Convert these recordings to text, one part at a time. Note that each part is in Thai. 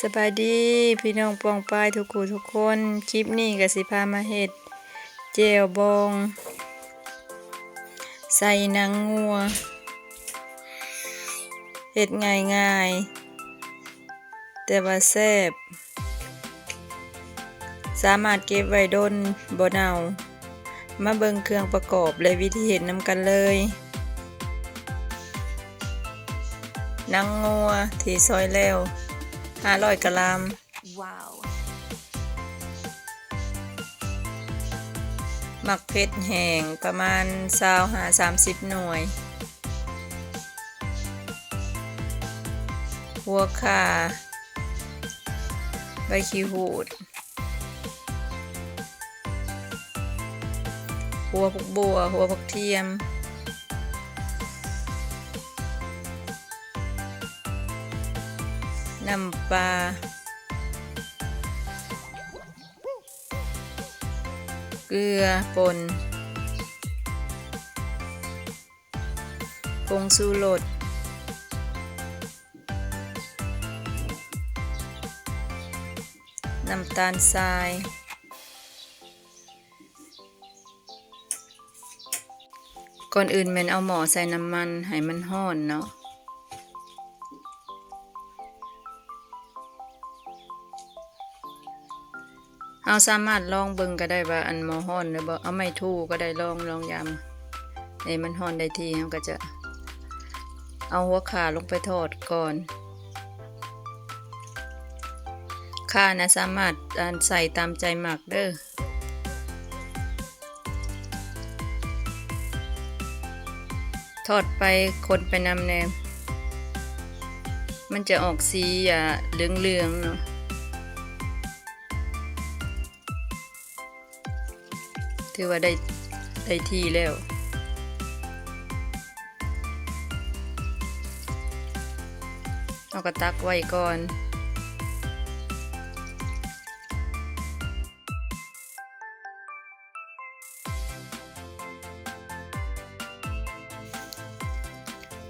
สบายดีพี่น้องปองปายทุกคู่ทุกคนคลิปนี้ก็สิพามาเฮ็ดเจลบอง ใส่นังงัวเฮ็ดง่ายๆแต่ว่าแซ่บสามารถเก็บไว้ดนบ่เนามาเบิงเครื่องประกอบและวิธีเฮ็ดนำกันเลยนังงัวที่ซอยแล้ว 500กรัม Wow. หมักเพชรแห้งประมาณ20หา30หน่วย หัวข่าใบขี้หูด หัวผักบัว หัวผักเทียม น้ำปลาเกลือป่นผงสูรสน้ำตาลทราย ก่อนอื่นแม่นเอาหม้อใส่น้ำมันให้มันห้อนเนาะ เอาสามารถลองเบิ่งก็ได้ว่าอันมอฮ้อนหรือบ่เอาไม้ทู่ก็ได้ลองลองยำให้มันฮ้อนได้ทีเฮาก็จะ เอาหัวขาลงไปทอดก่อนข่านะสามารถอันใส่ตามใจหมักเด้อทอดไปคนไปนำแนม มันจะออกสีอะเหลืองๆเนาะ ถือว่าได้ได้ที่แล้วเอากระตักไว้ก่อน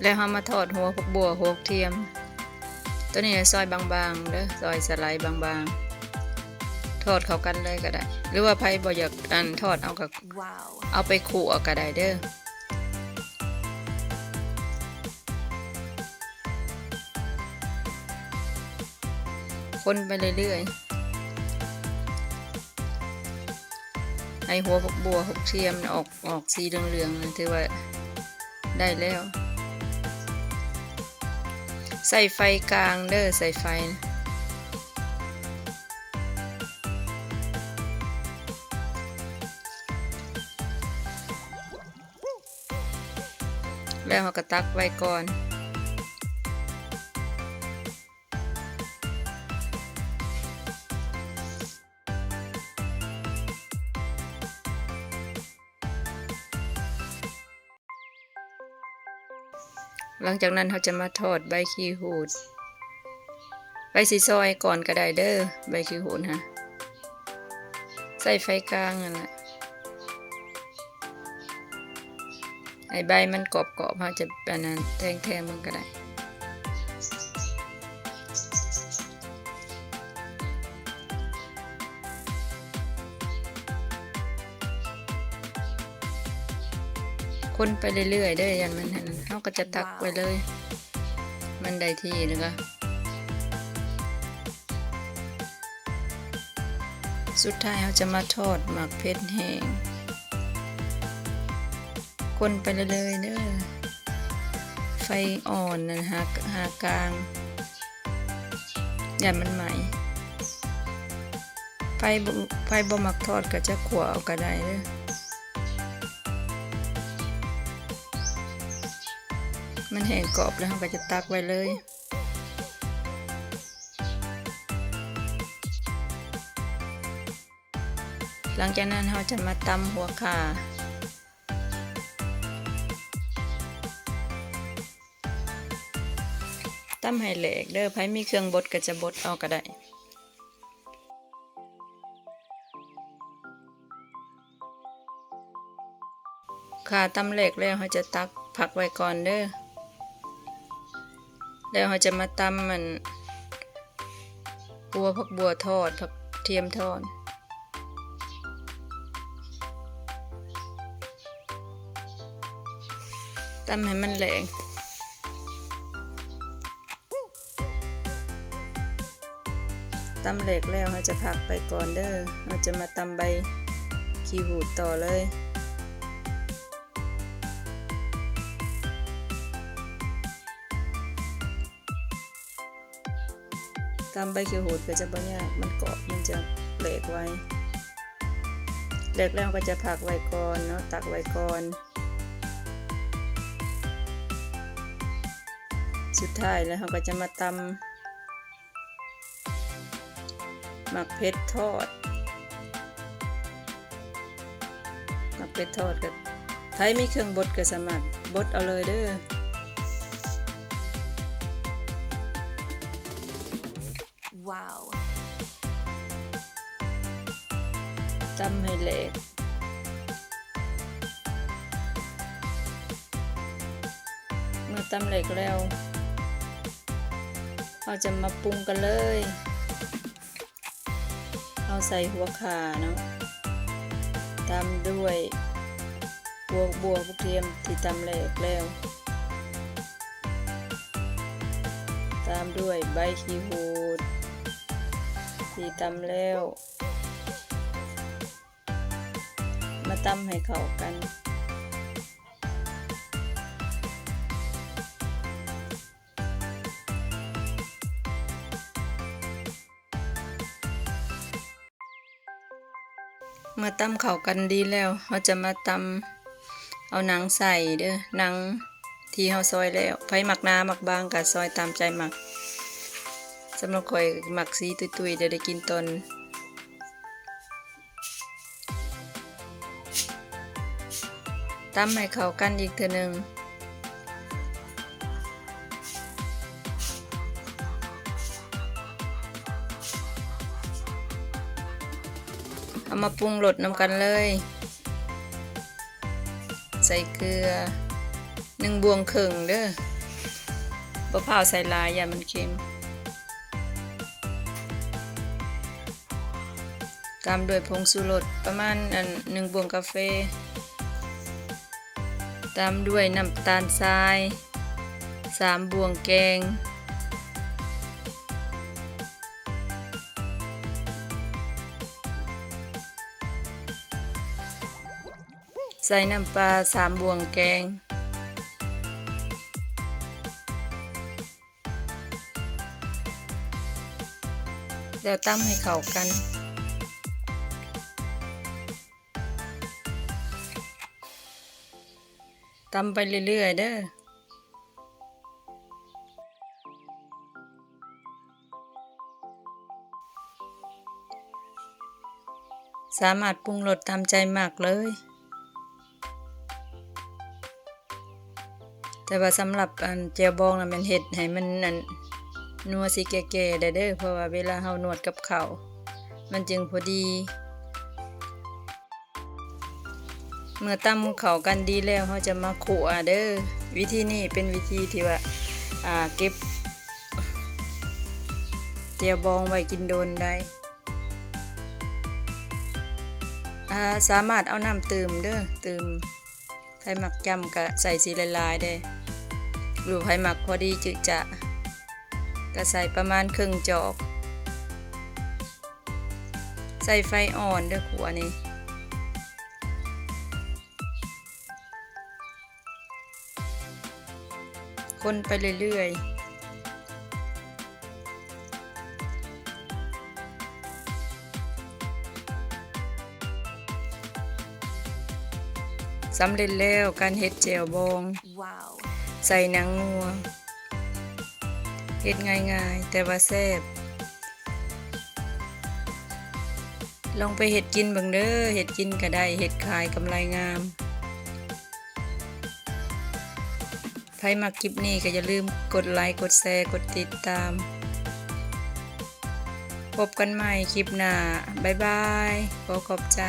แล้วเรามาทอดหัวพวกบัวหัวเทียม ตัวนี้ซอยบางๆเด้อซอยสไลด์บางๆ ทอดเข้ากันเลยก็ได้ หรือว่าไผบ่อยากอันทอดเอากับ Wow. เอาไปขู่เอาก็ได้เด้อคนไปเรื่อยๆให้หัวพวกบัวพวกเทียมน่ะออกออกสีเหลืองๆนะถือว่าได้แล้ว ใส่ไฟกลางเด้อใส่ไฟนะ แล้วเราก็ตักไว้ก่อนหลังจากนั้นเราจะมาทอดใบขี้หูด ใบสีซอยก่อนก็ได้เด้อใบขี้หูดฮะ ใส่ไฟกลางนั่นแหละ ไอ้ใบมันกรอบๆเขาจะเป็นนั้นแทงๆมันก็ได้คนไปเรื่อยๆเด้อยันมันหันเขาก็จะตักไปเลย มันได้ที่แล้วก็สุดท้ายเขาจะมาทอดหมักเพชรแห้ง คนไปเรื่อยๆเด้อไฟอ่อนนะฮะหากลางอย่ามันใหม่ไฟบไฟบ่มักทอดก็จะขัวเอาก็ได้เด้อมันแห้งกรอบแล้วเราก็จะตักไว้เลยหลังจากนั้นเราจะมาตำหัวข่า ตั้มให้แหลกเด้อไผมีเครื่องบดก็จะบดเอาก็ได้ค่ะตำแหลกแล้วเขาจะตักผักไว้ก่อนเด้อแล้วเขาจะมาตำมันบัวผักบัวทอดผักเทียมทอดตำให้มันแหลง ตำเหล็กแล้วเราจะพักไปก่อนเด้อเราจะมาตำใบขี้หูดต่อเลยตำใบเขียวหูดก็จะบ่ยากมันเกาะมันจะเหล็กไว้เหล็กแล้วก็จะพักไว้ก่อนเนาะตักไว้ก่อน สุดท้ายแล้วเราก็จะมาตำ หมักเพชรทอดหมักเพชรทอดกับไทยมีเครื่องบดก็สามารถบดเอาเลยเด้อ Wow. ตำให้เหลกเมื่อตำเหล็กแล้วเราจะมาปรุงกันเลยเอา ใส่หัวขาเนาะตำด้วยบวกบัวกเทียมที่ตำเหล็กแล้ว ตามด้วยใบขี้หูดที่ตำแล้ว มาตำให้เข้ากัน เมื่อตำเขากันดีแล้วเราจะมาตำเอาหนังใส่เด้อหนังที่เราซอยแล้วไผหมักน้าหมักบางกับซอยตามใจหมักสำหรับคอยหมักซีตุยๆเดี๋ยวได้กินตนตำให้เข้ากันอีกเทื่อนึ่ง มาปรุงรสนำกันเลย ใส่เกลือหนึ่งบวงครึ่งเด้อบ่พร้าวใส่ลายอย่ามันเค็มตามด้วยผงสูรสประมาณอันหนึ่งบวงกาแฟตามด้วยน้ำตาลทรายสามบวงแกง ใส่น้ำปลาสามบวงแกง แล้วตั้มให้เข้ากัน ตำไปเรื่อยๆเด้อสามารถปรุงรสตามใจมากเลย แต่ว่าสำหรับอันเจียวบองนะมันเห็ดให้มันอันนัวสิแก่ๆได้เด้อเพราะว่าเวลาเฮานวดกับเขามันจึงพอดี เมื่อตำเขากันดีแล้วเขาจะมาขัวเด้อวิธีนี้เป็นวิธีที่ว่าอ่าเก็บเจียวบองไว้กินโดนได้อ่าสามารถเอาน้ำเติมเด้อเติม ไผ่หมักจำกะใส่สีลายๆได้หรือไผ่หมักพอดีจึจะก็ใส่ประมาณครึ่งจอกใส่ไฟอ่อนเด้อขัวนี้คนไปเรื่อยๆ สำเร็จแล้วการเฮ็ดเจลบอง Wow. ใส่หนังงัวเฮ็ดง่ายๆ แต่ว่าแซ่บลองไปเฮ็ดกินเบิ่งเด้อเฮ็ดกินก็ได้เฮ็ดขายกำไรงามใครมาคลิปนี้ก็อย่าลืมกดไลค์กดแชร์กดติดตาม พบกันใหม่คลิปหน้า บ๊ายบาย ขอขอบใจ